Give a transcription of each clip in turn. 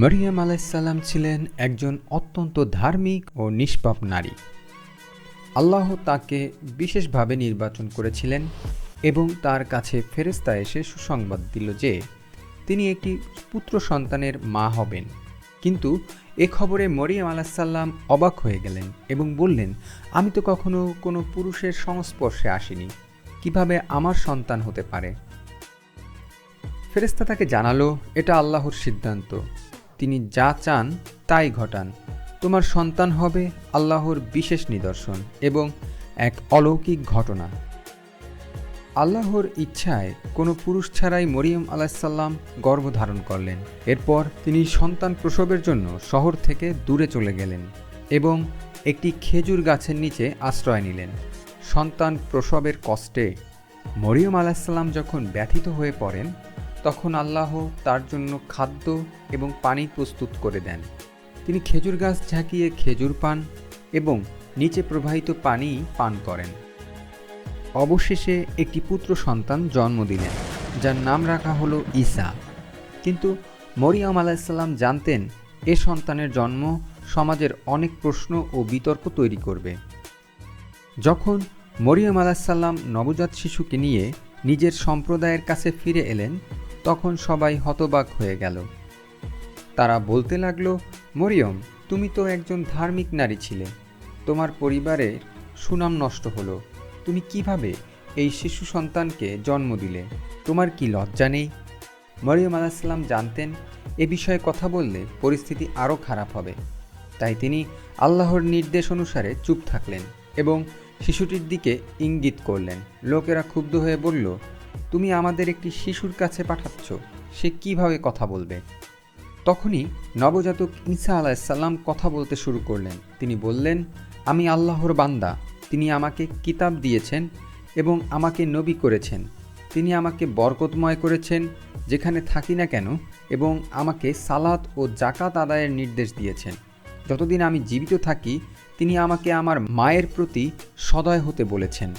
মরিয়াম আলাইসাল্লাম ছিলেন একজন অত্যন্ত ধার্মিক ও নিষ্পাপ নারী। আল্লাহ তাকে বিশেষভাবে নির্বাচন করেছিলেন এবং তার কাছে ফেরেস্তা এসে সুসংবাদ দিল যে, তিনি একটি পুত্র সন্তানের মা হবেন। কিন্তু এ খবরে মরিয়াম আলাহিসাল্লাম অবাক হয়ে গেলেন এবং বললেন, আমি তো কখনো কোনো পুরুষের সংস্পর্শে আসিনি। কীভাবে আমার সন্তান হতে পারে? ফেরেস্তা তাকে জানালো, এটা আল্লাহর সিদ্ধান্ত। তিনি যা চান তাই ঘটান। তোমার সন্তান হবে আল্লাহর বিশেষ নিদর্শন এবং এক অলৌকিক ঘটনা। আল্লাহর ইচ্ছায় কোনো পুরুষ ছাড়াই মরিয়ম আলাহিসাল্লাম গর্ভধারণ করলেন। এরপর তিনি সন্তান প্রসবের জন্য শহর থেকে দূরে চলে গেলেন এবং একটি খেজুর গাছের নিচে আশ্রয় নিলেন। সন্তান প্রসবের কষ্টে মরিয়ম আলাহিসাল্লাম যখন ব্যথিত হয়ে পড়েন তখন আল্লাহ তার জন্য খাদ্য এবং পানি প্রস্তুত করে দেন। তিনি খেজুর গাছ ঝাঁকিয়ে খেজুর পান এবং নিচে প্রবাহিত পানি পান করেন। অবশেষে একটি পুত্র সন্তান জন্ম দিলেন, যার নাম রাখা হলো ঈসা। কিন্তু মরিয়াম আলাহিসাল্লাম জানতেন এ সন্তানের জন্ম সমাজের অনেক প্রশ্ন ও বিতর্ক তৈরি করবে। যখন মরিয়ম আলাহিসাল্লাম নবজাত শিশুকে নিয়ে নিজের সম্প্রদায়ের কাছে ফিরে এলেন তখন সবাই হতবাক হয়ে গেল। তারা বলতে লাগল, মরিয়ম, তুমি তো একজন ধার্মিক নারী ছিলে। তোমার পরিবারের সুনাম নষ্ট হলো। তুমি কীভাবে এই শিশু সন্তানকে জন্ম দিলে? তোমার কি লজ্জা নেই? মরিয়ম আলাহিসাল্লাম জানতেন, এ বিষয়ে কথা বললে পরিস্থিতি আরও খারাপ হবে। তাই তিনি আল্লাহর নির্দেশ অনুসারে চুপ থাকলেন এবং শিশুটির দিকে ইঙ্গিত করলেন। লোকেরা ক্ষুব্ধ হয়ে বলল তুমি আমাদের একটি শিশুর কাছে পাঠাচ্ছ, সে কীভাবে কথা বলবে? তখনই নবজাতক ঈসা আলাহিসাল্লাম কথা বলতে শুরু করলেন। তিনি বললেন, আমি আল্লাহর বান্দা, তিনি আমাকে কিতাব দিয়েছেন এবং আমাকে নবী করেছেন। তিনি আমাকে বরকতময় করেছেন, যেখানে থাকি না কেন, এবং আমাকে সালাত ও জাকাত আদায়ের নির্দেশ দিয়েছেন। যতদিন আমি জীবিত থাকি, তিনি আমাকে আমার মায়ের প্রতি সদয় হতে বলেছেন।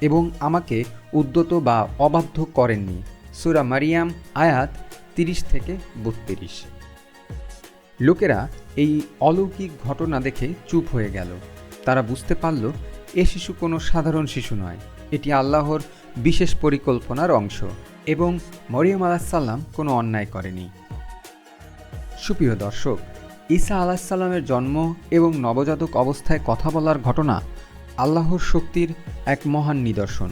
এবং আমাকে উদ্যত বা অবাধ্য করেননি। সুরা মারিয়াম, আয়াত তিরিশ থেকে বত্রিশ। লোকেরা এই অলৌকিক ঘটনা দেখে চুপ হয়ে গেল। তারা বুঝতে পারল, এ শিশু কোনো সাধারণ শিশু নয়। এটি আল্লাহর বিশেষ পরিকল্পনার অংশ এবং মরিয়ম আলাহিসাল্লাম কোনো অন্যায় করেনি। সুপ্রিয় দর্শক, ঈসা আলাহিসাল্লামের জন্ম এবং নবজাতক অবস্থায় কথা বলার ঘটনা আল্লাহর শক্তির এক মহান নিদর্শন।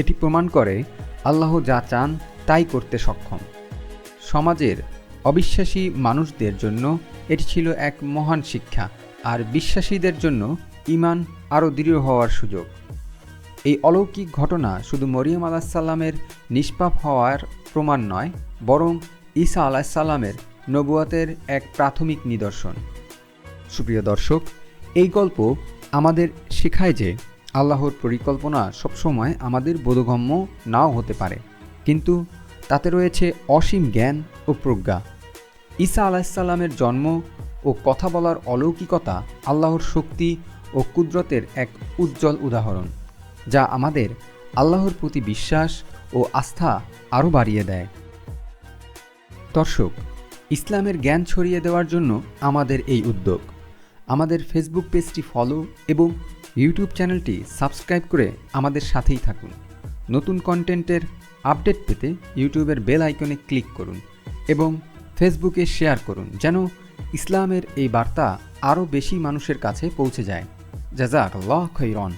এটি প্রমাণ করে আল্লাহ যা চান তাই করতে সক্ষম। সমাজের অবিশ্বাসী মানুষদের জন্য এটি ছিল এক মহান শিক্ষা, আর বিশ্বাসীদের জন্য ইমান আরও দৃঢ় হওয়ার সুযোগ। এই অলৌকিক ঘটনা শুধু মরিয়ম আলাহিসাল্লামের নিষ্পাপ হওয়ার প্রমাণ নয়, বরং ঈসা আলাহিসাল্লামের নবুয়াতের এক প্রাথমিক নিদর্শন। সুপ্রিয় দর্শক, এই গল্প আমাদের শেখায় যে আল্লাহর পরিকল্পনা সবসময় আমাদের বোধগম্য নাও হতে পারে। কিন্তু তাতে রয়েছে অসীম জ্ঞান ও প্রজ্ঞা। ঈসা আলাহিসাল্লামের জন্ম ও কথা বলার অলৌকিকতা আল্লাহর শক্তি ও কুদরতের এক উজ্জ্বল উদাহরণ, যা আমাদের আল্লাহর প্রতি বিশ্বাস ও আস্থা আরও বাড়িয়ে দেয়। দর্শক, ইসলামের জ্ঞান ছড়িয়ে দেওয়ার জন্য আমাদের এই উদ্যোগ। আমাদের ফেসবুক পেজটি ফলো এবং ইউটিউব চ্যানেলটি সাবস্ক্রাইব করে আমাদের সাথেই থাকুন। নতুন কন্টেন্টের আপডেট পেতে ইউটিউবের বেল আইকনে ক্লিক করুন এবং ফেসবুকে শেয়ার করুন, যেন ইসলামের এই বার্তা আরও বেশি মানুষের কাছে পৌঁছে যায়। জাজাক আল্লাহ খৈরন